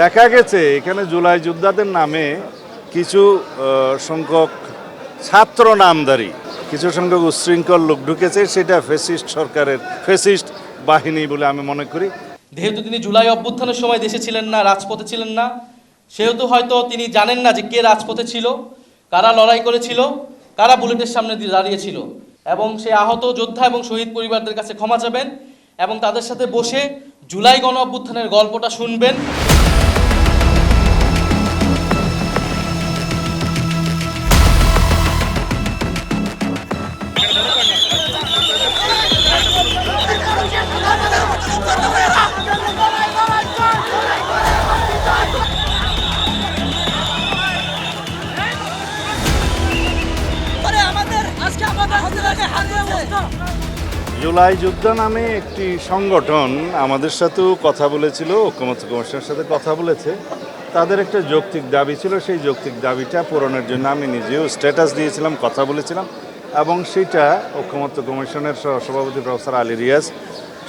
দেখা গেছে, এখানে জুলাই যোদ্ধাদের নামে কিছু সংখ্যক ছাত্র নামদারি, কিছু সংখ্যক উশৃঙ্খল লোক ঢুকেছে, সেটা ফেসিস্ট সরকারের ফেসিস্ট বাহিনী বলে আমি মনে করি। যেহেতু তিনি জুলাই অভ্যুত্থানের সময় দেশে ছিলেন না, রাজপথে ছিলেন না, সেহেতু হয়তো তিনি জানেন না যে কে রাজপথে ছিল, কারা লড়াই করেছিল, কারা বুলেটের সামনে দাঁড়িয়েছিল এবং সে আহত যোদ্ধা এবং শহীদ পরিবারদের কাছে ক্ষমা চাবেন এবং তাদের সাথে বসে জুলাই গণ অভ্যুত্থানের গল্পটা শুনবেন। জুলাই যোদ্ধা নামে একটি সংগঠন আমাদের সাথেও কথা বলেছিল, ঐক্যমত্য কমিশনের সাথে কথা বলেছে। তাদের একটা যৌক্তিক দাবি ছিল, সেই যৌক্তিক দাবিটা পূরণের জন্য আমি নিজেও স্ট্যাটাস দিয়েছিলাম, কথা বলেছিলাম, এবং সেটা ঐক্যমত্য কমিশনের সভাপতি প্রফেসর আলী রিয়াজ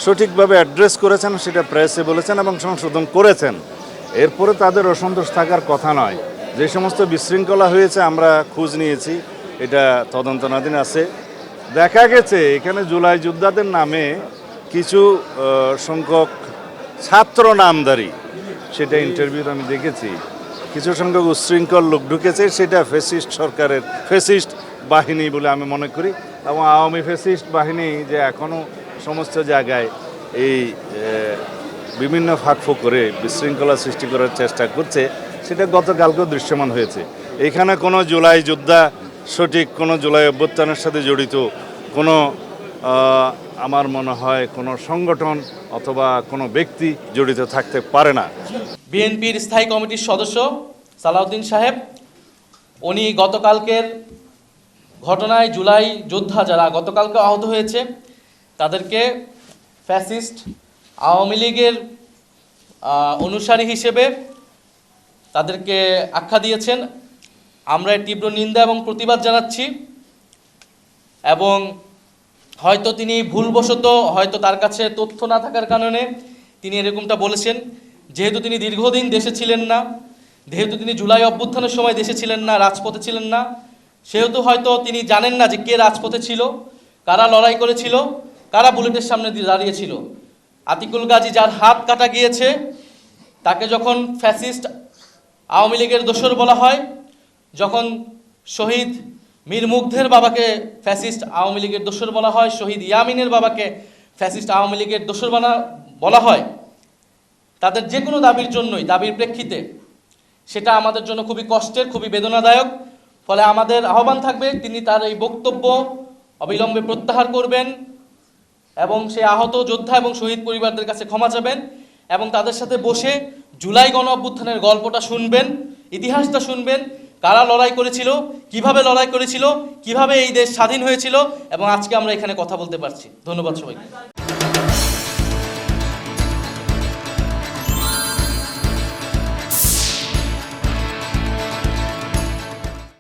সঠিকভাবে অ্যাড্রেস করেছেন, সেটা প্রেসে বলেছেন এবং সংশোধন করেছেন। এরপরে তাদের অসন্তোষ থাকার কথা নয়। যে সমস্ত বিশৃঙ্খলা হয়েছে, আমরা খোঁজ নিয়েছি, এটা তদন্তনাধীন আছে। দেখা গেছে, এখানে জুলাই যোদ্ধাদের নামে কিছু সংখ্যক ছাত্র নামদারি। সেটা ইন্টারভিউতে আমি দেখেছি। কিছু সংখ্যক উচ্ছৃঙ্খল লোক ঢুকেছে, সেটা ফেসিস্ট সরকারের ফেসিস্ট বাহিনী বলে আমি মনে করি এবং আওয়ামী ফেসিস্ট বাহিনী যে এখনও সমস্ত জায়গায় এই বিভিন্ন ফাঁকফোক করে বিশৃঙ্খলা সৃষ্টি করার চেষ্টা করছে, সেটা গতকালকেও দৃশ্যমান হয়েছে। এখানে কোনো জুলাই যোদ্ধা সঠিক কোনো জুলাই অভ্যুত্থানের সাথে জড়িত কোনো আমার মনে হয় কোনো সংগঠন অথবা কোনো ব্যক্তি জড়িত থাকতে পারে না। বিএনপির স্থায়ী কমিটির সদস্য সালাউদ্দিন সাহেব, উনি গতকালকের ঘটনায় জুলাই যোদ্ধা যারা গতকালকে আহত হয়েছে, তাদেরকে ফ্যাসিস্ট আওয়ামী লীগের অনুসারী হিসেবে তাদেরকে আখ্যা দিয়েছেন। আমরা তীব্র নিন্দা এবং প্রতিবাদ জানাচ্ছি এবং হয়তো তিনি ভুলবশত হয়তো তার কাছে তথ্য না থাকার কারণে তিনি এরকমটা বলেছেন। যেহেতু তিনি দীর্ঘদিন দেশে ছিলেন না, যেহেতু তিনি জুলাই অভ্যুত্থানের সময় দেশে ছিলেন না, রাজপথে ছিলেন না, সেহেতু হয়তো তিনি জানেন না যে কে রাজপথে ছিল, কারা লড়াই করেছিল, কারা বুলেটের সামনে দাঁড়িয়েছিল। আতিকুল গাজী যার হাত কাটা গিয়েছে, তাকে যখন ফ্যাসিস্ট আওয়ামী লীগের দোসর বলা হয় যখন শহীদ মীর মুগ্ধের বাবাকে ফ্যাসিস্ট আওয়ামী লীগের দোসর বলা হয়, শহীদ ইয়ামিনের বাবাকে ফ্যাসিস্ট আওয়ামী লীগের দোসর বানা, বলা হয়, তাদের যে কোনো দাবির জন্যই, দাবির প্রেক্ষিতে, সেটা আমাদের জন্য খুবই কষ্টের, খুবই বেদনাদায়ক। ফলে আমাদের আহ্বান থাকবে, তিনি তার এই বক্তব্য অবিলম্বে প্রত্যাহার করবেন এবং সে আহত যোদ্ধা এবং শহীদ পরিবারদের কাছে ক্ষমা চাবেন এবং তাদের সাথে বসে জুলাই গণ অভ্যুত্থানের গল্পটা শুনবেন, ইতিহাসটা শুনবেন কারা লড়াই করেছিল, কীভাবে লড়াই করেছিল, কীভাবে এই দেশ স্বাধীন হয়েছিল, এবং আজকে আমরা এখানে কথা বলতে পারছি। ধন্যবাদ সবাইকে।